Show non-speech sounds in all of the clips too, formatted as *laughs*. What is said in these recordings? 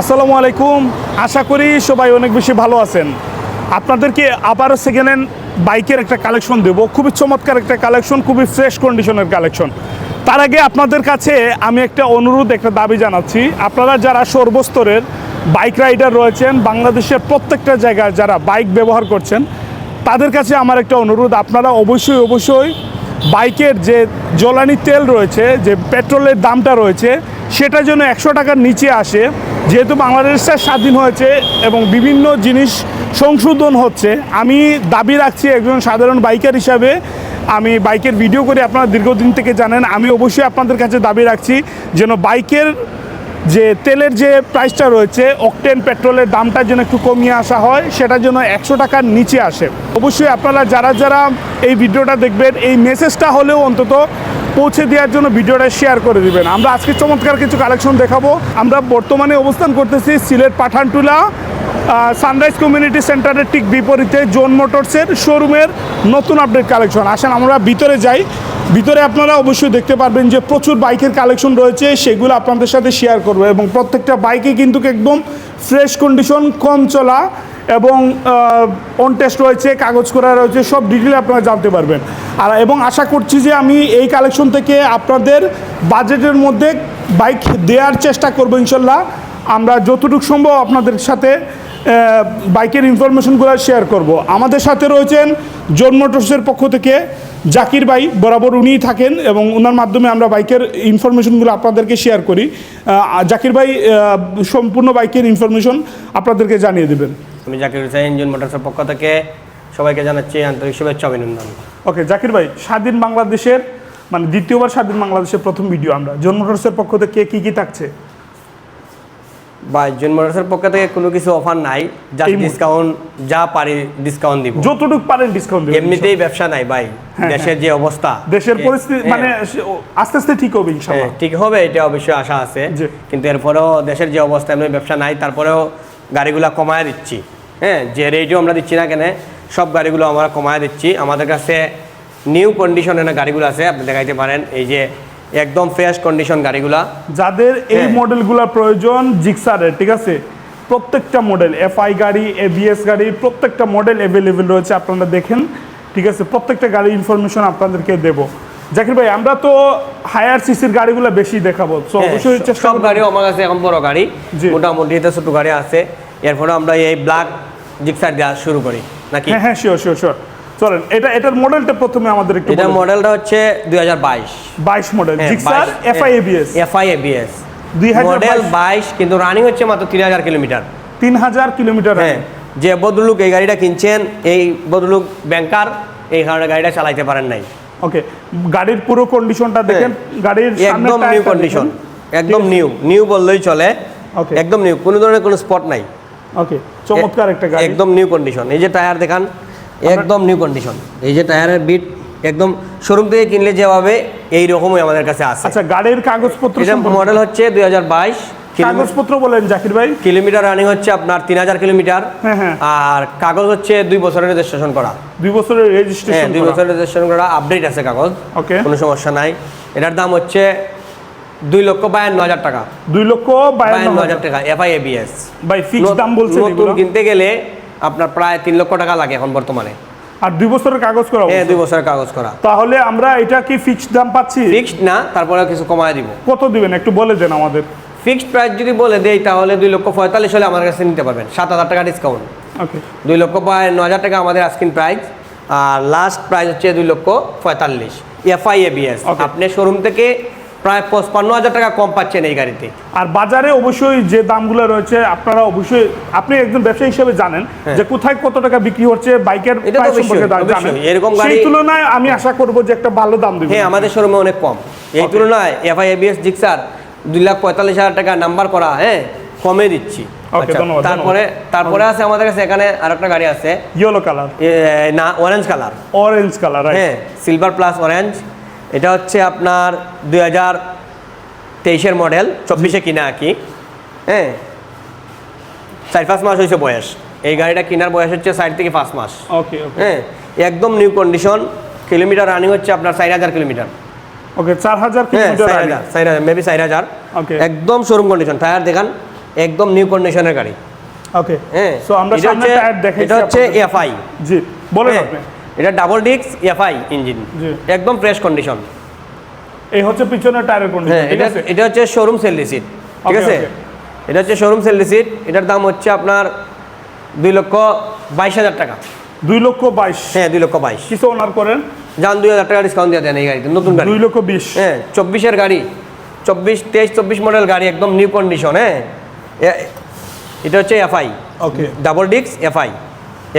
আসসালামু আলাইকুম। আশা করি সবাই অনেক বেশি ভালো আছেন। আপনাদেরকে আবারও সেকেন্ড হ্যান্ড বাইকের একটা কালেকশন দেব। খুবই চমৎকার একটা কালেকশন খুবই ফ্রেশ কন্ডিশনের কালেকশন তার আগে আপনাদের কাছে আমি একটা অনুরোধ, একটা দাবি জানাচ্ছি। আপনারা যারা সর্বস্তরের বাইক রাইডার রয়েছেন, বাংলাদেশের প্রত্যেকটা জায়গায় যারা বাইক ব্যবহার করছেন, তাদের কাছে আমার একটা অনুরোধ। আপনারা অবশ্যই অবশ্যই বাইকের যে জ্বালানি তেল রয়েছে, যে পেট্রোলের দামটা রয়েছে সেটা যেন একশো টাকার নিচে আসে, যেহেতু বাংলাদেশটা স্বাধীন হয়েছে এবং বিভিন্ন জিনিস সংশোধন হচ্ছে, আমি দাবি রাখছি একজন সাধারণ বাইকার হিসাবে, আমি বাইকের ভিডিও করে আপনারা দীর্ঘদিন থেকে জানেন, আমি অবশ্যই আপনাদের কাছে দাবি রাখছি যেন বাইকের যে তেলের যে প্রাইসটা রয়েছে অকটেন পেট্রোলের দামটা যেন একটু কমিয়ে আসা হয়, সেটা যেন একশো টাকার নিচে আসে। অবশ্যই আপনারা যারা যারা এই ভিডিওটা দেখবেন, এই মেসেজটা হলেও অন্তত পৌঁছে দেওয়ার জন্য ভিডিওটা শেয়ার করে দিবেন। আমরা আজকে চমৎকার কিছু কালেকশন দেখাবো। আমরা বর্তমানে অবস্থান করতেছি সিলেট পাঠানটুলা সানরাইজ কমিউনিটি সেন্টারের ঠিক বিপরীতে জোন মোটরসের শোরুমের নতুন আপডেট কালেকশন আসেন, আমরা ভিতরে যাই। ভিতরে আপনারা অবশ্যই দেখতে পারবেন যে প্রচুর বাইকের কালেকশন রয়েছে, সেগুলো আপনাদের সাথে শেয়ার করব এবং প্রত্যেকটা বাইকে কিন্তু একদম ফ্রেশ কন্ডিশন কম চলা। এবং অন টেস্ট রয়েছে, কাগজ করা রয়েছে, সব ডিটেলে আপনারা জানতে পারবেন। আর, এবং আশা করছি যে আমি এই কালেকশন থেকে আপনাদের বাজেটের মধ্যে বাইক দেওয়ার চেষ্টা করব, ইনশাল্লাহ। আমরা যতটুকু সম্ভব আপনাদের সাথে বাইকের ইনফরমেশনগুলো শেয়ার করব। আমাদের সাথে রয়েছেন জোন মোটরসের পক্ষ থেকে জাকির ভাই। বরাবর উনিই থাকেন এবং ওনার মাধ্যমে আমরা বাইকের ইনফরমেশনগুলো আপনাদেরকে শেয়ার করি। জাকির ভাই সম্পূর্ণ বাইকের ইনফরমেশন আপনাদেরকে জানিয়ে দেবেন। আমি জাকির হুসাইন ইঞ্জিন মোটরসের পক্ষ থেকে সবাইকে জানাচ্ছি আন্তরিক শুভেচ্ছা অভিনন্দন। ওকে জাকির ভাই স্বাধীন বাংলাদেশের মানে দ্বিতীয়বার স্বাধীন বাংলাদেশের প্রথম ভিডিও আমরা। জোন মোটরসের পক্ষ থেকে কে কী থাকছে? বা ইঞ্জিন মোটরসের পক্ষ থেকে কোনো কিছু অফার নাই। যা ডিসকাউন্ট যা পারি ডিসকাউন্ট দিব। যতটুকু পারেন ডিসকাউন্ট দেবেন এমনিতেই ব্যবসা নাই ভাই হ্যাঁ, দেশের যে অবস্থা। দেশের পরিস্থিতি হ্যাঁ, মানে আস্তে আস্তে ঠিক হবে ইনশাল্লাহ। হ্যাঁ, ঠিক হবে এটা অবশ্যই আশা আছে। কিন্তু এরপরেও দেশের যে অবস্থা এমনি ব্যবসা নাই তারপরেও গাড়িগুলো কমায় দিচ্ছি। হ্যাঁ যে রেটও আমরা দিচ্ছি না কেন সব গাড়িগুলো আমরা কমায় দিচ্ছি। আমাদের কাছে নিউ কন্ডিশনের গাড়িগুলো আছে আপনি দেখাইতে পারেন। এই যে একদম ফ্রেশ কন্ডিশন গাড়িগুলা। যাদের এই হ্যাঁ। মডেলগুলোর প্রয়োজন জিক্সারের ঠিক আছে? প্রত্যেকটা মডেল এফআই গাড়ি এবিএস গাড়ি প্রত্যেকটা মডেল অ্যাভেলেবেল রয়েছে আপনারা দেখেন। ঠিক আছে? প্রত্যেকটা গাড়ির ইনফরমেশন আপনাদেরকে দেব। জাকির ভাই আমরা তো হায়ার সিসির গাড়িগুলো বেশি দেখাবো তো হ্যাঁ, অবশ্যই সব-। গাড়িও আমার কাছে এখন বড় গাড়ি। মোটামুটি এতে ছোট গাড়ি আছে। এরপরে আমরা এই ব্ল্যাক জিক্সার দেওয়া শুরু করি নাকি? হ্যাঁ হ্যাঁ শিওর শিওর শিওর চলেন এটা এটার মডেলটা প্রথমে আমাদের একটু এটা মডেলটা হচ্ছে দুই হাজার বাইশ। বাইশ model Gixxer F I A B S F I A B S দুই হাজার মডেল বাইশ কিন্তু রানিং হচ্ছে মাত্র তিন হাজার কিলোমিটার। তিন হাজার কিলোমিটার হ্যাঁ যে ভদ্রলোক এই গাড়িটা কিনছেন এই ভদ্রলোক ব্যাংকার এই কারণে গাড়িটা চালাইতে পারেন নাই। ওকে গাড়ির পুরো কন্ডিশনটা দেখেন গাড়ির একদম নিউ কন্ডিশন একদম নিউ নিউ বললেই চলে। Okay. একদম নিউ কোনো ধরনের কোনো স্পট নাই। ওকে চমৎকার একটা গাড়ি। একদম নিউ কন্ডিশন এই যে টায়ার দেখান একদম নিউ কন্ডিশন এই যে টায়ারের বিট একদম শোরুম থেকে কিনলে যেভাবে এই রকমই আমাদের কাছে আছে। আচ্ছা গাড়ির কাগজপত্র মডেল হচ্ছে দুই হাজার বাইশ। কাগজপত্র বলেন জাকির ভাই। কিলোমিটার রানিং হচ্ছে আপনার তিন হাজার কিলোমিটার। হ্যাঁ, হ্যাঁ। আর কাগজ হচ্ছে দুই বছরের রেজিস্ট্রেশন করা। দুই বছরের হ্যাঁ রেজিস্ট্রেশন দুই বছরের রেজিস্ট্রেশন করা। আপডেট আছে কাগজ। ওকে কোনো সমস্যা নাই। এটার দাম হচ্ছে দুই লক্ষ বায়ান্ন হাজার টাকা। দুই লক্ষ বায়ান্ন হাজার টাকা এফআই এবিএস ভাই ফিক্স দাম বলছেন নতুন কিনতে গেলে আপনার প্রায় তিন লক্ষ টাকা লাগে এখন বর্তমানে। আর দুই বছরের কাগজ করা হ্যাঁ। দুই বছরের কাগজ করা। তাহলে আমরা এটা কি ফিক্সড দাম পাচ্ছি? ফিক্সড না তারপরে কিছু কমায় দিব। কত দিবেন? একটু বলে দেন আমাদের। ফিক্সড প্রাইস যদি বলে দেই তাহলে দুই লক্ষ পঁয়তাল্লিশ হলে আমার কাছে নিতে পারবেন। সাত হাজার টাকা ডিসকাউন্ট ওকে দুই লক্ষ ন হাজার টাকা আমাদের আস্কিন প্রাইস আর লাস্ট প্রাইস হচ্ছে দুই লক্ষ পঁয়তাল্লিশ। FI ABS. আপনি শোরুম থেকে প্রায় পঁচপান্ন হাজার টাকা কম পাচ্ছেন এই গাড়িতে। আর বাজারে অবশ্যই যে দামগুলো রয়েছে আপনারা অবশ্যই আপনি একজন ব্যবসায়ী হিসেবে জানেন হ্যাঁ। যে কোথায় কত টাকা বিক্রি হচ্ছে বাইকের এরকম গাড়ি- তুলনায় আমি আশা করব যে একটা ভালো দাম দিবেন। হ্যাঁ আমাদের শোরুমে অনেক কম। এই. তুলনায় এফআই এবিএস জিক্সার দুই লাখ পঁয়তাল্লিশ হাজার টাকা নাম্বার করা হ্যাঁ? কমে দিচ্ছি। আচ্ছা, তারপরে তারপরে আছে আমাদের কাছে এখানে আরেকটা গাড়ি আছে। ইয়েলো কালার না অরেঞ্জ কালার অরেঞ্জ কালার হ্যাঁ সিলভার প্লাস অরেঞ্জ এটা হচ্ছে আপনার দুই হাজার তেইশের মডেল চব্বিশে কিনা আর কি। হ্যাঁ? চার পাঁচ মাস হয়েছে বয়স। এই গাড়িটা কেনার বয়স হচ্ছে ষাট থেকে পাঁচ মাস। ওকে ওকে হ্যাঁ একদম নিউ কন্ডিশন কিলোমিটার রানিং হচ্ছে আপনার চার হাজার কিলোমিটার ওকে চার হাজার হ্যাঁ কিলোমিটার মেবি চার হাজার একদম শোরুম কন্ডিশন টায়ার দেখান একদম নিউ কন্ডিশনের গাড়ি। ওকে হ্যাঁ সো আমরা সামনে টায়ার দেখাইছি এটা হচ্ছে আপনাদের। এফআই জি বলেন আপনি। এটা ডাবল ডিস্ক এফআই ইঞ্জিন জি। একদম ফ্রেশ কন্ডিশন এই হচ্ছে পিছনের টায়ারের কন্ডিশন হ্যাঁ এটা এটা হচ্ছে শোরুম সেল রিসিট ঠিক আছে? এটা হচ্ছে শোরুম সেল রিসিট এটার দাম হচ্ছে আপনার দুই লক্ষ বাইশ হাজার টাকা। দুই লক্ষ বাইশ। হ্যাঁ দুই লক্ষ বাইশ। কিছু ওনার করেন? যান দুই হাজার টাকা ডিসকাউন্ট দিয়ে দেন এই গাড়িতে নতুন গাড়ি। দুই লক্ষ বিশ। হ্যাঁ চব্বিশের গাড়ি চব্বিশ তেইশ চব্বিশ মডেল গাড়ি একদম নিউ কন্ডিশন হ্যাঁ। এটা হচ্ছে FI okay double disc FI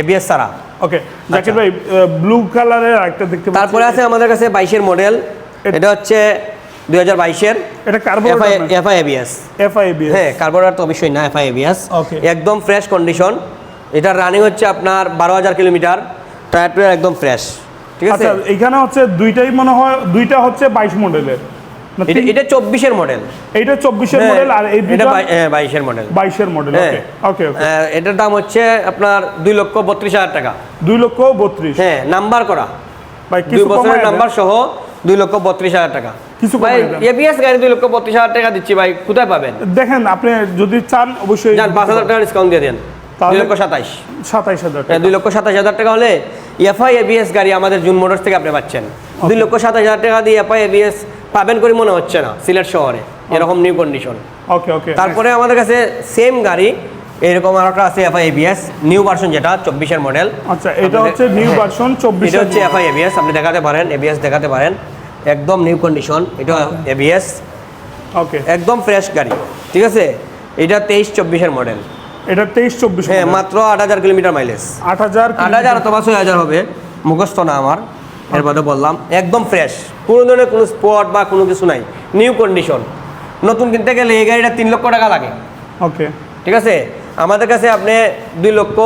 ABS সারা ওকে জাকির ভাই ব্লু কালারের আরেকটা দেখতে। তারপরে আছে আমাদের কাছে বাইশের মডেল এটা হচ্ছে দুই হাজার বাইশের এটা এফআই কার্বোরেটর এফআই এবিএস এফআইবি হ্যাঁ কার্বোরেটর তো অবশ্যই না এফআই এবিএস. একদম ফ্রেশ কন্ডিশন এটার রানিং হচ্ছে আপনার বারো হাজার কিলোমিটার টায়ার টুয়ার একদম ফ্রেশ ঠিক আছে? আচ্ছা এখানে হচ্ছে দুইটাই মনে হয় দুইটা হচ্ছে বাইশ মডেলের। এটা তিন- এটা চব্বিশের মডেল। চব্বিশের মডেল আর এই এটা হ্যাঁ বাইশের মডেল। বাইশের মডেল হ্যাঁ। ওকে ওকে ওকে। এটার দাম হচ্ছে আপনার দুই লক্ষ বত্রিশ হাজার টাকা। দুই লক্ষ বত্রিশ। হ্যাঁ নাম্বার করা। ভাই দুই কিছু বছরের নাম্বার সহ দুই লক্ষ বত্রিশ হাজার টাকা। কিছু ভাই। এবিএস গাড়ি দুই লক্ষ বত্রিশ হাজার টাকা দিচ্ছি ভাই কোথায় পাবেন? দেখেন আপনি যদি চান অবশ্যই পাঁচ হাজার টাকা ডিসকাউন্ট দিয়ে দেন। দুই লক্ষ সাতাইশ। সাতাইশ হাজার দুই লক্ষ সাতাশ হাজার টাকা হলে এফআই এবিএস গাড়ি আমাদের জুন মোটরস থেকে আপনি পাচ্ছেন। দুই লক্ষ হাজার টাকা দিয়ে এফআই এবিএস পাবেন করে মনে হচ্ছে না সিলেট শহরে এরকম নিউ কন্ডিশন ওকে ওকে তারপরে আমাদের কাছে সেম গাড়ি এরকম আর একটা আছে এফআই এবিএস নিউ ভার্সন যেটা চব্বিশের মডেল আচ্ছা এটা হচ্ছে নিউ ভার্সন চব্বিশ এটা হচ্ছে এফআই এবিএস আপনি দেখাতে পারেন এবিএস দেখাতে পারেন। একদম নিউ কন্ডিশন এটা এবিএস। ওকে একদম ফ্রেশ গাড়ি ঠিক আছে? এটা তেইশ চব্বিশের মডেল এটা তেইশ চব্বিশ হ্যাঁ মাত্র আট হাজার কিলোমিটার মাইলেজ আট হাজার আট হাজার অথবা ছয় হাজার হবে। মুখস্থ না আমার এর মধ্যে বললাম একদম ফ্রেশ কোনো ধরনের কোনো স্পট বা কোনো কিছু নাই। নিউ কন্ডিশন নতুন কিনতে গেলে এই গাড়িটা তিন লক্ষ টাকা লাগে। ওকে। ঠিক আছে? আমাদের কাছে আপনি দুই লক্ষ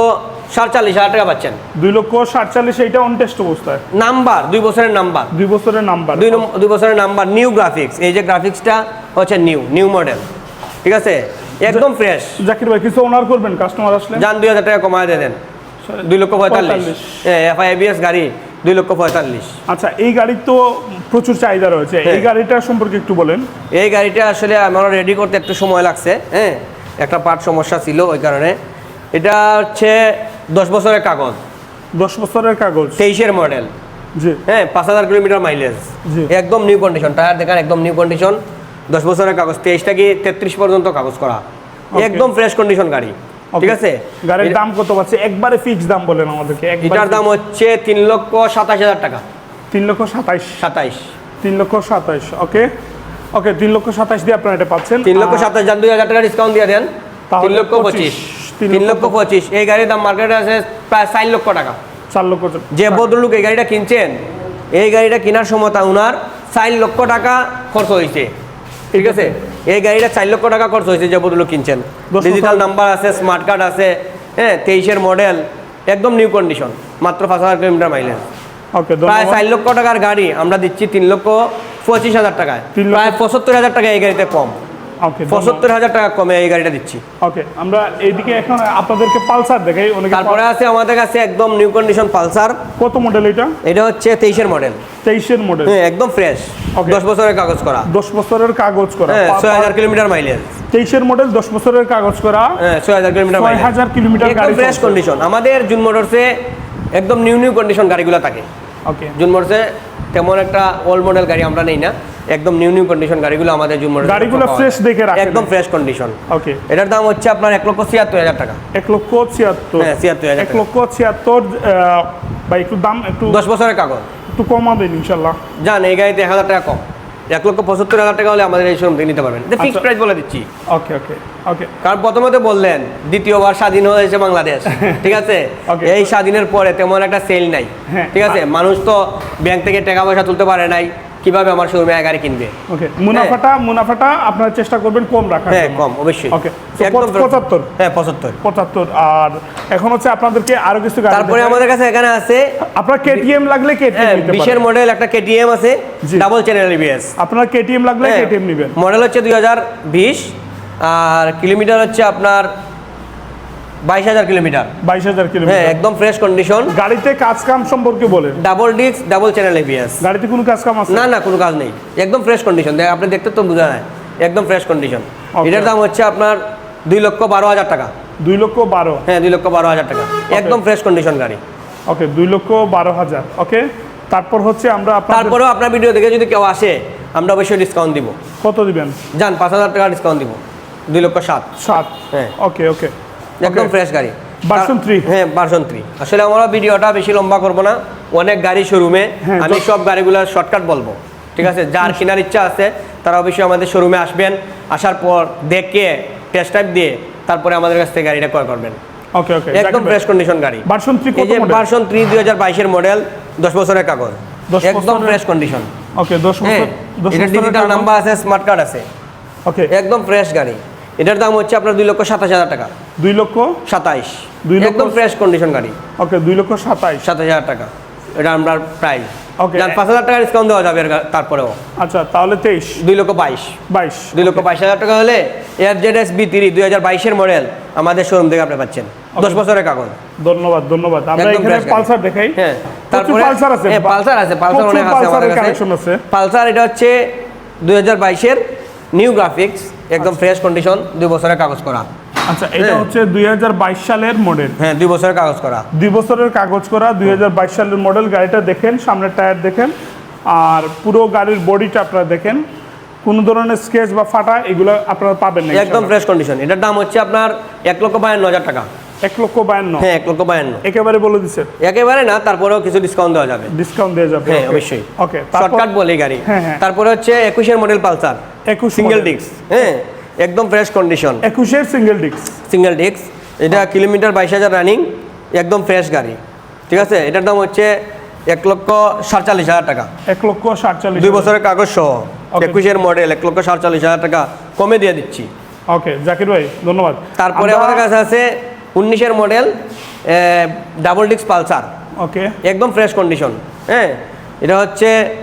সাতচল্লিশ হাজার টাকা পাচ্ছেন। দুই লক্ষ সাতচল্লিশ এইটা অন টেস্ট অবস্থায়। নাম্বার দুই বছরের নাম্বার দুই বছরের নাম্বার দুই দুই বছরের নাম্বার নিউ গ্রাফিক্স এই যে গ্রাফিক্সটা হচ্ছে নিউ নিউ মডেল ঠিক আছে? একদম ফ্রেশ জাকির ভাই কিছু অনার করবেন? কাস্টমার আসলে? যান দুই হাজার টাকা কমায় দেন। দুই লক্ষ পঁয়তাল্লিশ। এবিএস গাড়ি দুই লক্ষ পঁয়তাল্লিশ। আচ্ছা এই গাড়ির তো প্রচুর চাহিদা রয়েছে। এই হ্যাঁ। গাড়িটা সম্পর্কে একটু বলেন। এই গাড়িটা আসলে আমার রেডি করতে একটু সময় লাগছে হ্যাঁ? একটা পার্ট সমস্যা ছিল ওই কারণে। এটা হচ্ছে দশ বছরের কাগজ। দশ বছরের কাগজ? তেইশের মডেল জি। হ্যাঁ পাঁচ হাজার কিলোমিটার মাইলেজ জি। একদম নিউ কন্ডিশন টায়ার দেখান একদম নিউ কন্ডিশন দশ বছরের কাগজ তেইশটা কি তেত্রিশ পর্যন্ত কাগজ করা? একদম ফ্রেশ কন্ডিশন গাড়ি ঠিক আছে? গাড়ির দাম কত পাচ্ছে একবারে ফিক্স দাম বলেন আমাদেরকে এটার দাম হচ্ছে তিন লক্ষ সাতাশ হাজার টাকা। তিন লক্ষ সাতাইশ। সাতাইশ। তিন লক্ষ সাতাইশ ওকে ওকে তিন লক্ষ সাতাইশ দিয়ে আপনারা এটা পাচ্ছেন। তিন লক্ষ সাতাশ যান দুই হাজার টাকা ডিসকাউন্ট দিয়ে দেন। তিন লক্ষ পঁচিশ। তিন লক্ষ পঁচিশ। এই গাড়ির দাম মার্কেটে আছে প্রায় চার লক্ষ টাকা। চার লক্ষ যে ভদ্রলোক এই গাড়িটা কিনছেন এই গাড়িটা কেনার সময় তা উনার চার লক্ষ টাকা খরচ হয়েছে। ঠিক আছে? এই গাড়িটা চার লক্ষ টাকা খরচ হয়েছে যে ভদ্রলোক কিনছেন। ডিজিটাল নাম্বার আছে স্মার্ট কার্ড আছে হ্যাঁ তেইশের মডেল একদম নিউ কন্ডিশন মাত্র পাঁচ হাজার কিলোমিটার মাইলেজ প্রায় চার লক্ষ টাকার গাড়ি আমরা দিচ্ছি তিন লক্ষ পঁচিশ হাজার টাকায়। প্রায় পঁচাত্তর হাজার টাকা এই গাড়িতে কম। ওকে পঁচাত্তর হাজার টাকা কমে এই গাড়িটা দিচ্ছি। ওকে আমরা এইদিকে এখন আপনাদেরকে পালসার দেখাই অনেকে তারপরে আছে আমাদের কাছে একদম নিউ কন্ডিশন পালসার। কত মডেল এটা? এটা হচ্ছে তেইশের মডেল তেইশের মডেল হ্যাঁ একদম ফ্রেশ. দশ বছরের কাগজ করা। দশ বছরের কাগজ করা। হ্যাঁ ছয় হাজার কিলোমিটার মাইলেজ তেইশের মডেল দশ বছরের কাগজ করা। হ্যাঁ ছয় হাজার কিলোমিটার ছয় হাজার কিলোমিটার গাড়ি ফ্রেশ কন্ডিশন আমাদের জুন মোটরসে একদম নিউ নিউ কন্ডিশন গাড়িগুলো থাকে। জুন মোটরসে তেমন একটা ওল্ড মডেল গাড়ি আমরা নেই না। একদম নিউ নিউ কন্ডিশন গাড়িগুলো আমাদের জুন মোটরসে গাড়িগুলো ফ্রেশ দেখে রাখা একদম ফ্রেশ কন্ডিশন ওকে এটার দাম হচ্ছে আপনার এক লক্ষ ছিয়াত্তর হাজার টাকা। এক লক্ষ ছিয়াত্তর। হ্যাঁ, 76,000 এক লক্ষ ছিয়াত্তর ভাই একটু দাম একটু দশ বছরের কাগজ। একটু কমাবেন ইনশাল্লাহ। জান এই গাড়িতে এক হাজার টাকা কম। এক লক্ষ পঁচাত্তর হাজার টাকা হলে আমাদের এই শোরুম থেকে নিতে পারবেন। ফিক্সড আচ্ছা। প্রাইস বলে দিচ্ছি। ওকে ওকে ওকে কারণ প্রথমত বললেন দ্বিতীয়বার স্বাধীন হয়েছে বাংলাদেশ। *laughs* ঠিক আছে? এই স্বাধীনের পরে তেমন একটা সেল নাই। হ্যাঁ। ঠিক আছে? মানুষ তো ব্যাংক থেকে টাকা পয়সা তুলতে পারে নাই। কীভাবে আমার শোরুমে গাড়ি কিনবে? ওকে মুনাফাটা মুনাফাটা আপনারা চেষ্টা করবেন কম রাখার হ্যাঁ। কম অবশ্যই। ওকে পঁচাত্তর? হ্যাঁ পঁচাত্তর। পঁচাত্তর আর এখন হচ্ছে আপনাদেরকে আরও কিছু গাড়ি তারপরে আমাদের কাছে এখানে আছে আপনার কেটিএম লাগলে হ্যাঁ কেটিএম নিতে বিশের মডেল একটা কেটিএম আছে। ডাবল চ্যানেল ইবিএস আপনার কেটিএম লাগলে কেটিএম নেবেন। মডেল হচ্ছে দুই হাজার বিশ আর কিলোমিটার হচ্ছে আপনার বাইশ হাজার কিলোমিটার। বাইশ হাজার হ্যাঁ একদম ফ্রেশ কন্ডিশন গাড়িতে কাজ কাম সম্পর্কে বলেন। Double disc double channel ABS গাড়িতে কোনো কাজ কাম আছে? না না কোনো কাজ নেই। একদম ফ্রেশ কন্ডিশন আপনি দেখতে তো বোঝা যায়। একদম ফ্রেশ কন্ডিশন. এটার দাম হচ্ছে আপনার দুই লক্ষ বারো হাজার টাকা। দুই লক্ষ বারো? হ্যাঁ দুই লক্ষ বারো হাজার টাকা। একদম ফ্রেশ কন্ডিশন গাড়ি। ওকে দুই লক্ষ বারো হাজার। ওকে তারপর হচ্ছে আমরা তারপরেও আপনার ভিডিও দেখে যদি কেউ আসে আমরা অবশ্যই ডিসকাউন্ট দিব। কত দিবেন? যান পাঁচ হাজার টাকা ডিসকাউন্ট দিব। দুই লক্ষ সাত। সাত। হ্যাঁ। ওকে ওকে একদম ফ্রেশ গাড়ি। তার- three? হ্যাঁ ভার্সন থ্রি আসলে আমরা ভিডিওটা বেশি লম্বা করব না। অনেক গাড়ি শোরুমে হ্যাঁ, আমি সব গাড়িগুলোর শর্টকাট বলব। ঠিক আছে? যার কেনার ইচ্ছা আছে তারা অবশ্যই আমাদের শোরুমে আসবেন। আসার পর দেখে টেস্ট টাইপ দিয়ে তারপরে আমাদের কাছ থেকে গাড়িটা ক্রয় করবেন। ওকে ওকে একদম ফ্রেশ কন্ডিশন গাড়ি। ভার্সন থ্রি এই কত যে মডেল ভার্সন থ্রি দুই হাজার বাইশের মডেল দশ বছরের কাগজ। একদম ফ্রেশ কন্ডিশন ওকে দশ হ্যাঁ বছর দশ এটা ডিজিটাল নাম্বার আছে স্মার্ট কার্ড আছে। ওকে একদম ফ্রেশ গাড়ি। এটার দাম হচ্ছে আপনার দুই লক্ষ সাতাশ হাজার টাকা। দুই লক্ষ? সাতাইশ। দুই লক্ষ- ফ্রেশ কন্ডিশন গাড়ি। ওকে দুই লক্ষ সাতাইশ। সাতাশ হাজার টাকা। এটা আমরা প্রাইস ওকে। পাঁচ হাজার টাকা ডিসকাউন্ট দেওয়া যাবে তারপরেও। আচ্ছা তাহলে তেইশ। দুই লক্ষ বাইশ। বাইশ দুই লক্ষ বাইশ হাজার টাকা হলে F Z S V three দুই হাজার বাইশের মডেল আমাদের শোরুম থেকে আপনি পাচ্ছেন। দশ বছরের কাগজ। ধন্যবাদ ধন্যবাদ। আমরা এখানে পালসার দেখাই। হ্যাঁ তারপরে পালসার আছে। হ্যাঁ পালসার আছে। পালসার অনেক আছে আমাদের কাছে। পালসার এটা হচ্ছে দুই হাজার বাইশের নিউ গ্রাফিক্স একদম ফ্রেশ কন্ডিশন দুই বছরের কাগজ করা। আচ্ছা এটা হ্যাঁ। হচ্ছে দুই সালের মডেল হ্যাঁ দুই বছরের কাগজ করা। দুই বছরের কাগজ করা দুই সালের মডেল গাড়িটা দেখেন সামনের টায়ার দেখেন আর পুরো গাড়ির বডিটা আপনারা দেখেন। কোনো ধরনের স্কেচ বা ফাটা এগুলো আপনারা পাবেন না একদম ফ্রেশ কন্ডিশন এটার দাম হচ্ছে আপনার এক লক্ষ বায়ান্ন হাজার টাকা। এক লক্ষ বায়ান্ন। হ্যাঁ এক লক্ষ বায়ান্ন। একেবারে বলে দিচ্ছে একেবারে না তারপরেও কিছু ডিসকাউন্ট দেওয়া যাবে। ডিসকাউন্ট দিয়ে যাবে হ্যাঁ অবশ্যই। ওকে শর্টকাট বলে গাড়ি। হ্যাঁ, হ্যাঁ। তারপরে হচ্ছে একুশের মডেল পালসার। একুশ সিঙ্গেল। ডিস্ক হ্যাঁ একদম ফ্রেশ কন্ডিশন একুশের সিঙ্গেল ডিস্ক সিঙ্গেল ডিস্ক এটা কিলোমিটার বাইশ হাজার রানিং একদম ফ্রেশ গাড়ি। ঠিক আছে? এটার দাম হচ্ছে এক লক্ষ সাতচল্লিশ হাজার টাকা। এক লক্ষ সাতচল্লিশ দুই বছরের কাগজ সহ। একুশের মডেল এক লক্ষ সাতচল্লিশ হাজার টাকা কমে দিয়ে দিচ্ছি। ওকে জাকির ভাই ধন্যবাদ। তারপরে আমরা- আমাদের কাছে আছে উনিশের model double disc Pulsar. Okay একদম ফ্রেশ কন্ডিশন হ্যাঁ। এটা হচ্ছে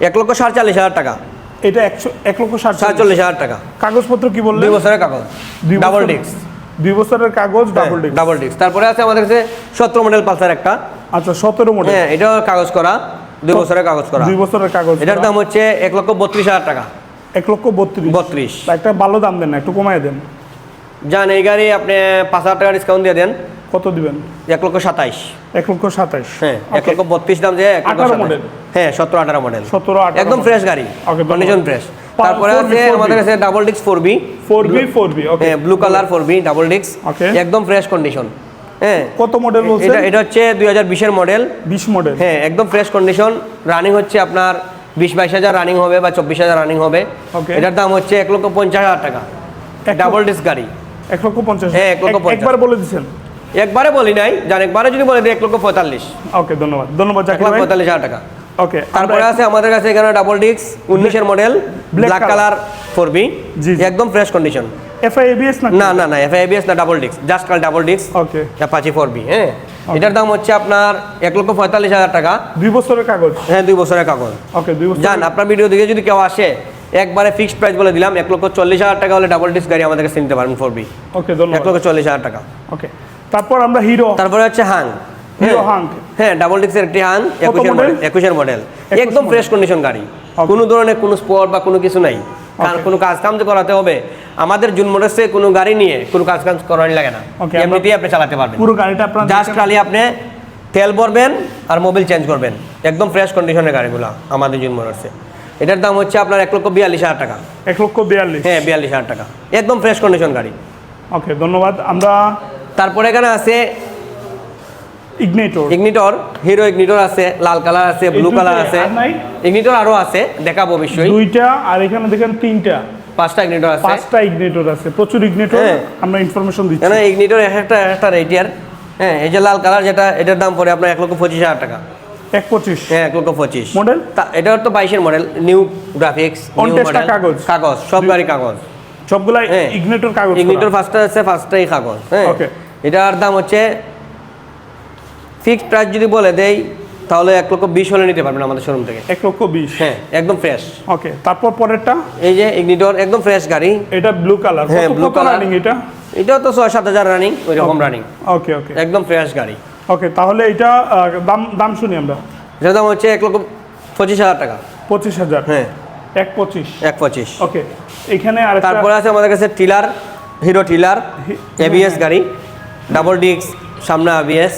এক লক্ষ সাতচল্লিশ হাজার টাকা। এটা একশো এক লক্ষ সাতচল্লিশ। হাজার টাকা। কাগজপত্র কি বললেন? দুই বছরের কাগজ। ডাবল ডিস্ক দুই বছরের কাগজ ডাবল ডিস্ক ডাবল ডিস্ক তারপরে আছে আমাদের কাছে সতেরো মডেল পালসার একটা। আচ্ছা সতেরো মডেল হ্যাঁ এটাও কাগজ করা। দুই বছরের কাগজ করা। দুই বছরের কাগজ এটার দাম হচ্ছে এক লক্ষ বত্রিশ হাজার টাকা। এক লক্ষ বত্রিশ। বত্রিশ। একটা ভালো দাম দেন না একটু কমায় দেন। যান এই গাড়ি আপনি পাঁচ হাজার টাকা ডিসকাউন্ট দিয়ে দেন। কত দিবেন? এক লক্ষ সাতাইশ। এক লক্ষ সাতাইশ। হ্যাঁ এক লক্ষ বত্রিশ দাম যে এক লক্ষ 18 হ্যাঁ সতেরো আঠারো মডেল সতেরো একদম ফ্রেশ গাড়ি কন্ডিশন ফ্রেশ তারপরে আছে আমাদের কাছে double disc four V four V four V okay হ্যাঁ blue colour four V double disc. একদম ফ্রেশ কন্ডিশন হ্যাঁ। কত মডেল বলছেন? এটা এটা হচ্ছে দুই হাজার বিশের মডেল বিশ মডেল হ্যাঁ একদম ফ্রেশ কন্ডিশন রানিং হচ্ছে আপনার বিশ বাইশ হাজার রানিং হবে বা চব্বিশ হাজার রানিং হবে। এটার দাম হচ্ছে এক লক্ষ পঞ্চাশ হাজার টাকা। ডাবল ডিস্ক গাড়ি। এক লক্ষ পঞ্চাশ। হ্যাঁ, এক লক্ষ। একবার বলে দিচ্ছেন। একবারে বলি নাই জান একবারে যদি বলে দিই এক লক্ষ পঁয়তাল্লিশ। ওকে ধন্যবাদ। ধন্যবাদ এক লাখ পঁয়তাল্লিশ হাজার টাকা। ওকে তারপরে আছে আমাদের কাছে এখানে ডাবল ডিস্ক উনিশের model black colour four V. একদম ফ্রেশ কন্ডিশন না? না না না ডাবল জাস্ট কাল double okay. Apache four V হ্যাঁ। এটার দাম হচ্ছে আপনার এক লক্ষ পঁয়তাল্লিশ হাজার টাকা। দুই বছরের কাগজ? হ্যাঁ দুই বছরের কাগজ। ওকে দুই বছর যান আপনার ভিডিও দিকে যদি কেউ আসে একবারে ফিক্সড প্রাইস বলে দিলাম এক লক্ষ চল্লিশ হাজার টাকা হলে ডাবল ডিস্ক গাড়ি আমাদের কাছে নিতে পারবেন ফোর বি ওকে এক লক্ষ চল্লিশ হাজার টাকা। ওকে। তারপর আমরা হিরো। তারপরে হচ্ছে হাং। হিরো হ্যাঁ। হাঙ্ক হ্যাঁ ডাবল ডিস্কের একটি হাং একুশের মডেল একুশের মডেল একদম ফ্রেশ কন্ডিশন গাড়ি। কোনো ধরনের কোনো স্পট বা কোনো কিছু নাই। কারণ কোনো কাজ কাম যে করাতে হবে আমাদের জুন মোটরসে কোনো গাড়ি নিয়ে কোনো কাজ কাজ করার লাগে না। এমনিতেই আপনি চালাতে পারবেন। পুরো গাড়িটা আপনার জাস্ট খালি আপনি তেল ভরবেন আর মোবিল চেঞ্জ করবেন। একদম ফ্রেশ কন্ডিশনের গাড়িগুলো আমাদের জুন মোটরসে এটার দাম হচ্ছে আপনার এক লক্ষ বিয়াল্লিশ হাজার টাকা। এক লক্ষ বিয়াল্লিশ। হ্যাঁ বিয়াল্লিশ হাজার টাকা। একদম ফ্রেশ কন্ডিশন গাড়ি। ওকে ধন্যবাদ। আমরা তারপরে এখানে আছে ইগনেটর ইগনিটর হিরো ইগনিটর আছে লাল কালার আছে ব্লু কালার আছে। ইগনিটর আরও আছে দেখাবো অবশ্যই। দুইটা আর এখানে দেখেন তিনটা। পাঁচটা ইগনিটর আছে। পাঁচটা ইগনেটর আছে প্রচুর ইগনেটর হ্যাঁ। আমরা ইনফরমেশন দিচ্ছি। কেন ইগনিটর এক একটা এক একটা রেটিয়ার হ্যাঁ এই যে লাল কালার যেটা এটার দাম পড়ে আপনার এক লক্ষ পঁচিশ হাজার টাকা। এক পঁচিশ? হ্যাঁ এক লক্ষ পঁচিশ? তা- এটা তো বাইশের মডেল নিউ গ্রাফিক্স কাগজ? কাগজ সব গাড়ি কাগজ। সবগুলাই হ্যাঁ। ইগনেটর কাগজ ইগনিটর। ফার্স্টটা আছে ফার্স্টটাই কাগজ। হ্যাঁ। Okay. এটার দাম হচ্ছে ফিক্সড প্রাইস যদি বলে দেই তাহলে এক লক্ষ বিশ হলে নিতে পারবেন আমাদের শোরুম থেকে। এক লক্ষ বিশ? হ্যাঁ একদম ফ্রেশ ওকে তারপর পরেরটা? এই যে ইগনিটর একদম ফ্রেশ গাড়ি। এটা ব্লু কালার হ্যাঁ, ব্লু কালার এটা? এটাও তো ছয় সাত হাজার রানিং ওই রকম রানিং ওকে ওকে একদম ফ্রেশ গাড়ি। ওকে তাহলে এটা দাম দাম শুনি আমরা। এটার দাম হচ্ছে এক লক্ষ পঁচিশ হাজার টাকা। পঁচিশ হাজার? হ্যাঁ। এক পঁচিশ? এক পঁচিশ। ওকে এখানে আর তারপরে আছে আমাদের কাছে টিলার হিরো টিলার এবিএস গাড়ি। ডাবল ডিস্ক সামনে এবিএস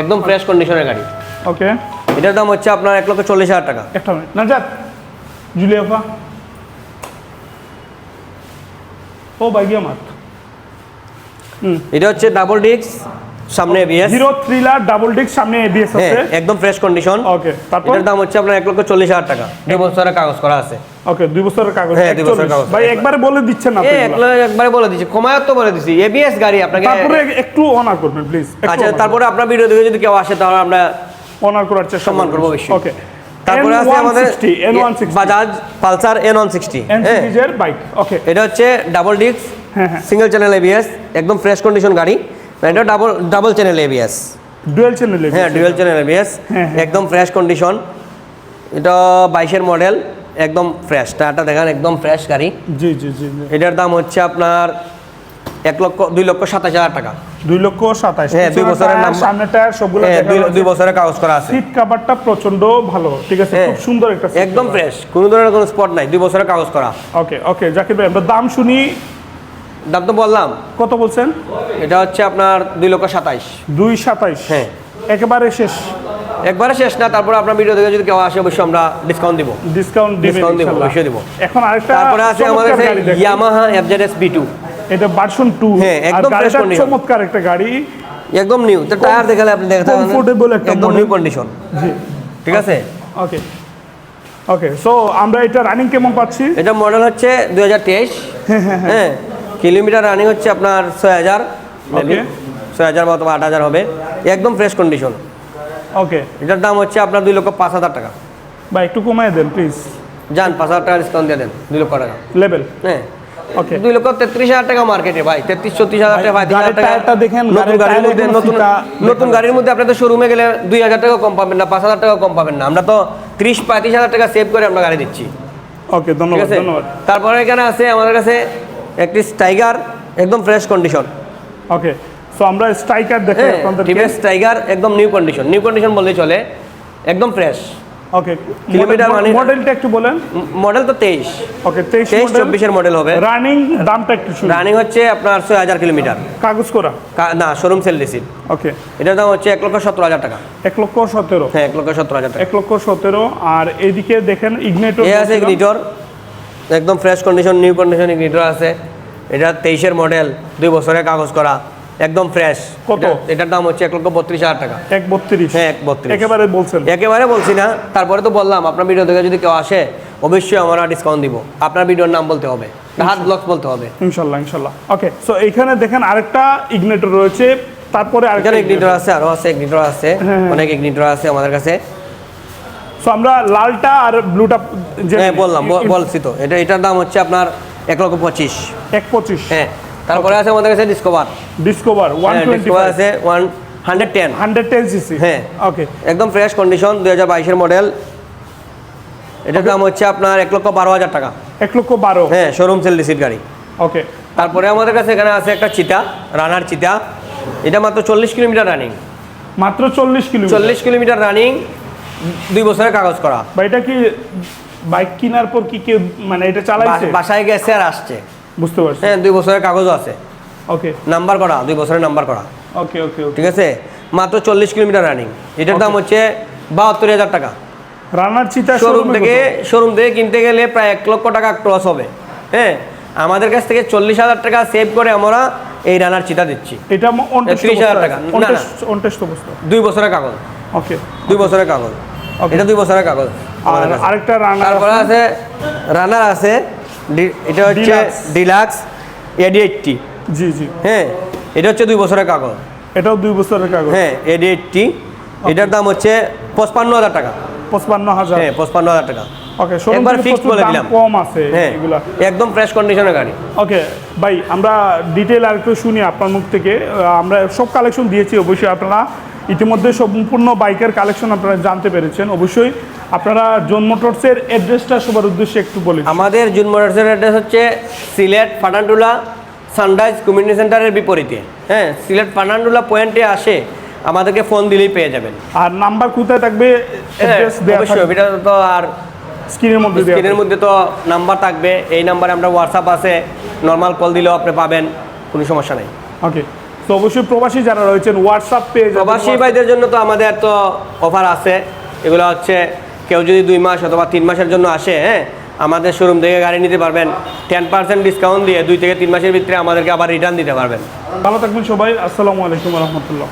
একদম ফ্রেশ কন্ডিশনের গাড়ি। ওকে এটার দাম হচ্ছে আপনার এক লক্ষ চল্লিশ হাজার টাকা। একটা মিনিট নাজাত জুলিয়াফা ও আমার এটা হচ্ছে ডাবল ডিস্ক সামনে ABS Hero thriller double disc সামনে এবিএস হ্যাঁ আছে। একদম ফ্রেশ কন্ডিশন ওকে তারপর? এটার দাম হচ্ছে আপনার এক লক্ষ চল্লিশ হাজার টাকা। দুই বছরের কাগজ করা আছে। ওকে দুই বছরের কাগজ। হ্যাঁ, দুই বছরের কাগজ। ভাই একবারে বলে দিচ্ছেন না একবারে বলে দিচ্ছি কমায় তো বলে দিচ্ছি এবিএস গাড়ি আপনাকে তারপরে একটু অনার করবেন প্লিজ আচ্ছা তারপরে আপনার ভিডিও দেখে যদি কেউ আসে তাহলে আমরা অনার করার চেষ্টা সম্মান করব অবশ্যই। ওকে তারপরে আছে আমাদের N one sixty Bajaj Pulsar N one sixty হ্যাঁ। বাইক ওকে এটা হচ্ছে ডাবল ডিস্ক হ্যাঁ হ্যাঁ। সিঙ্গেল চ্যানেল এবিএস একদম ফ্রেশ কন্ডিশন গাড়ি। এটা double double channel ABS dual channel হ্যাঁ ডুয়েল চ্যানেল এবিএস। একদম ফ্রেশ কন্ডিশন এটা বাইশের মডেল একদম ফ্রেশ টাটা দেখান একদম ফ্রেশ গাড়ি। জি জি জি। এটার দাম হচ্ছে আপনার এক লক্ষ দুই লক্ষ সাতাশ হাজার টাকা। দুই লক্ষ সাতাশ। হ্যাঁ, দুই বছরের নাম্বার। সামনে টায়ার সবগুলো হ্যাঁ দুই বছরের কাগজ করা আছে। সিট কাভারটা প্রচণ্ড ভালো ঠিক আছে হ্যাঁ। খুব সুন্দর একটা একদম ফ্রেশ কোনো ধরনের কোনো স্পট নাই দুই বছরের কাগজ করা। ওকে ওকে জাকির ভাই আমরা দাম শুনি। দাম তো বললাম। কত বলছেন? এটা হচ্ছে আপনার দুই লক্ষ সাতাইশ দুই সাতাইশ হ্যাঁ। একেবারে শেষ। একবারে শেষ না তারপরে আপনার ভিডিও দেখে যদি কেউ আসে অবশ্যই আমরা ডিসকাউন্ট দিব। ডিসকাউন্ট Discount দেব, অবশ্যই দেব। এখন আরেকটা তারপরে আছে আমাদের ইয়ামাহা এফজেডএস বি টু এটা ভার্সন 2 হ্যাঁ, একদম গাড়িটা condition। চমৎকার একটা গাড়ি। একদম নিউ তো টায়ার দেখালে আপনি দেখতে পাবেন Comfortable একটা একদম নিউ কন্ডিশন জি। ঠিক আছে? ওকে ওকে সো আমরা এটা রানিং কেমন পাচ্ছি? এটা মডেল হচ্ছে দুই হাজার তেইশ। হ্যাঁ কিলোমিটার রানিং হচ্ছে আপনার ছয় হাজার। Okay. ছয় হাজার অথবা আট হাজার হবে। একদম ফ্রেশ কন্ডিশন ওকে এটার দাম হচ্ছে আপনার দুই লক্ষ পাঁচ হাজার টাকা। ভাই একটু কমায় দেন প্লিজ যান পাঁচ হাজার টাকা ডিসকাউন্ট দিয়ে দেন দুই লক্ষ টাকা। লেভেল হ্যাঁ। ওকে দুই লক্ষ তেত্রিশ হাজার টাকা মার্কেটে ভাই। তেত্রিশ চত্রিশ হাজার টাকা হাজার টাকা। দেখেন, নতুন গাড়ির মধ্যে নতুন নতুন গাড়ির মধ্যে শোরুমে গেলে দুই হাজার টাকা কম পাবেন না পাঁচ হাজার টাকা কম পাবেন না। আমরা তো ত্রিশ পঁয়ত্রিশ হাজার টাকা সেভ করে আমরা গাড়ি দিচ্ছি। ওকে ধন্যবাদ ধন্যবাদ। তারপরে এখানে আছে আমাদের কাছে একটি টাইগার একদম ফ্রেশ কন্ডিশন ওকে সো আমরা স্ট্রাইকার দেখে আপনাদেরকে টিভিএস টাইগার একদম নিউ কন্ডিশন নিউ কন্ডিশন বললেই চলে একদম ফ্রেশ ওকে কিলোমিটার মানে- মডেলটা একটু বলেন। মডেল তো তেইশ। ওকে তেইশ তেইশ চব্বিশের মডেল হবে। রানিং দামটা একটু শুনি রানিং হচ্ছে আপনার ছয় হাজার কিলোমিটার কাগজ করা। না শোরুম সেল রিসিভ ওকে এটার দাম হচ্ছে এক লক্ষ সতেরো হাজার টাকা। এক লক্ষ সতেরো। হ্যাঁ এক লক্ষ সতেরো হাজার টাকা। এক লক্ষ সতেরো আর এদিকে দেখেন ইগনেটর এ আছে ইগনিটর একদম fresh condition new condition Ignitor আছে। এটা তেইশের মডেল দুই বছরের কাগজ করা। একদম ফ্রেশ কত? এটার দাম হচ্ছে এক লক্ষ বত্রিশ হাজার টাকা। এক বত্রিশ? হ্যাঁ এক বত্রিশ। একেবারে বলছেন। একেবারে বলছি না। তারপরে তো বললাম আপনার ভিডিও দেখে যদি কেউ আসে অবশ্যই আমরা ডিসকাউন্ট দিব। আপনার ভিডিওর নাম বলতে হবে। হাত ব্লগস বলতে হবে। ইনশাল্লাহ ইনশাল্লাহ। ওকে সো এখানে দেখেন আরেকটা ইগনেটর রয়েছে। তারপরে আরেকটা ইগনিটর আছে আরও আছে ইগনিটর আছে। হ্যাঁ, হ্যাঁ। অনেক ইগনিটর আছে আমাদের কাছে। সো আমরা লালটা আর ব্লুটা হ্যাঁ বললাম বলছি তো। এটা এটার দাম হচ্ছে আপনার এক লক্ষ পঁচিশ। এক পঁচিশ। হ্যাঁ। তারপরে আছে আমাদের কাছে Discover Discover one twenty Discover আছে one hundred ten hundred ten CC হ্যাঁ। ওকে একদম ফ্রেশ কন্ডিশন দুই হাজার বাইশের মডেল এটার দাম হচ্ছে আপনার এক লক্ষ বারো হাজার টাকা। এক লক্ষ বারো। হ্যাঁ শোরুম সেল রিসিভ গাড়ি। ওকে তারপরে আমাদের কাছে এখানে আছে একটা চিতা রানার চিতা। এটা মাত্র চল্লিশ কিলোমিটার রানিং মাত্র চল্লিশ কিলোমিটার। চল্লিশ কিলোমিটার রানিং দুই বছরের কাগজ করা। বা এটা কি বাইক কেনার পর কি কেউ মানে এটা চালাইছে? বাসায় গেছে আর আসছে। বুঝতে পারছি। হ্যাঁ দুই বছরের কাগজও আছে। ওকে নাম্বার করা দুই বছরের নাম্বার করা। ওকে ওকে ঠিক আছে? মাত্র চল্লিশ কিলোমিটার রানিং। এটার দাম হচ্ছে বাহাত্তর হাজার টাকা। রানার চিতা শোরুম থেকে শোরুম থেকে কিনতে গেলে প্রায় এক লক্ষ টাকা ক্রস হবে। হ্যাঁ? আমাদের কাছ থেকে চল্লিশ হাজার টাকা সেভ করে আমরা এই রানার চিতা দিচ্ছি। এটা অনটেস্ট 30,000 টাকা। না, দুই বছরের কাগজ। ওকে দুই বছরের কাগজ. এটা দুই বছরের কাগজ। আর আরেকটা রানার আছে। রানার আছে এটা হচ্ছে ডিলাক্স এডি এইটটি জি জি। হ্যাঁ এটা হচ্ছে দুই বছরের কাগজ। এটাও দুই বছরের কাগজ। হ্যাঁ এডি এইটটি এটার দাম হচ্ছে পঁচপান্ন হাজার টাকা। পঁচপান্ন হাজার। হ্যাঁ পঁচপান্ন হাজার টাকা। ওকে একবার থেকে বলে দিলাম। কম আছে হ্যাঁ এগুলা। একদম ফ্রেশ কন্ডিশনের গাড়ি। ওকে ভাই আমরা ডিটেল আর একটু শুনি আপনার মুখ থেকে। আমরা সব কালেকশন দিয়েছি অবশ্যই আপনারা। ইতিমধ্যে সম্পূর্ণ বাইকের কালেকশন আপনারা জানতে পেরেছেন অবশ্যই। আপনারা জোন মোটরসের অ্যাড্রেসটা সবার উদ্দেশ্যে একটু বলি আমাদের জুন মোটরসের অ্যাড্রেস হচ্ছে সিলেট ফাটানটুলা সানরাইজ কমিউনিটি সেন্টারের বিপরীতে। হ্যাঁ সিলেট ফাটানটুলা পয়েন্টে আসে আমাদেরকে ফোন দিলেই পেয়ে যাবেন। আর নাম্বার কোথায় থাকবে? হ্যাঁ, অবশ্যই এটা তো আর স্ক্রিনের মধ্যে স্ক্রিনের মধ্যে তো নাম্বার থাকবে। এই নাম্বারে আমরা হোয়াটসঅ্যাপ আছে নর্মাল কল দিলেও আপনি পাবেন কোনো সমস্যা নেই। ওকে তো অবশ্যই প্রবাসী যারা রয়েছেন হোয়াটসঅ্যাপ পেজ প্রবাসী ভাইদের জন্য তো আমাদের তো অফার আছে। এগুলো হচ্ছে কেউ যদি দুই মাস অথবা তিন মাসের জন্য আসে হ্যাঁ আমাদের শোরুম থেকে গাড়ি নিতে পারবেন। টেন পার্সেন্ট ডিসকাউন্ট দিয়ে দুই থেকে তিন মাসের ভিতরে আমাদেরকে আবার রিটার্ন দিতে পারবেন। ভালো থাকবেন সবাই। আসসালামু আলাইকুম রহমতুল্লাহ।